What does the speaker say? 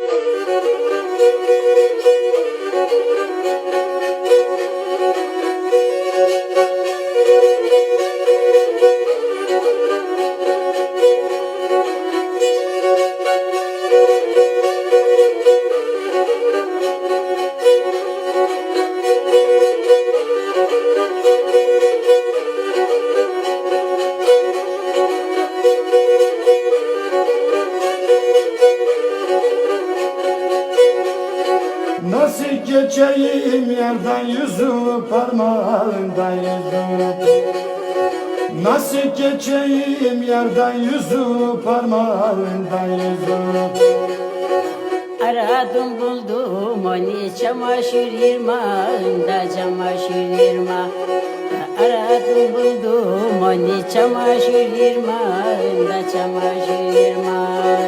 Müzik Nasıl geçeyim yerden yüzü parmağından yüzü Nasıl geçeyim yerden yüzü parmağından yüzü Aradım buldum onu çamaşır yırmağında çamaşır yırma. Aradım buldum onu çamaşır yırmağında çamaşır yırmağında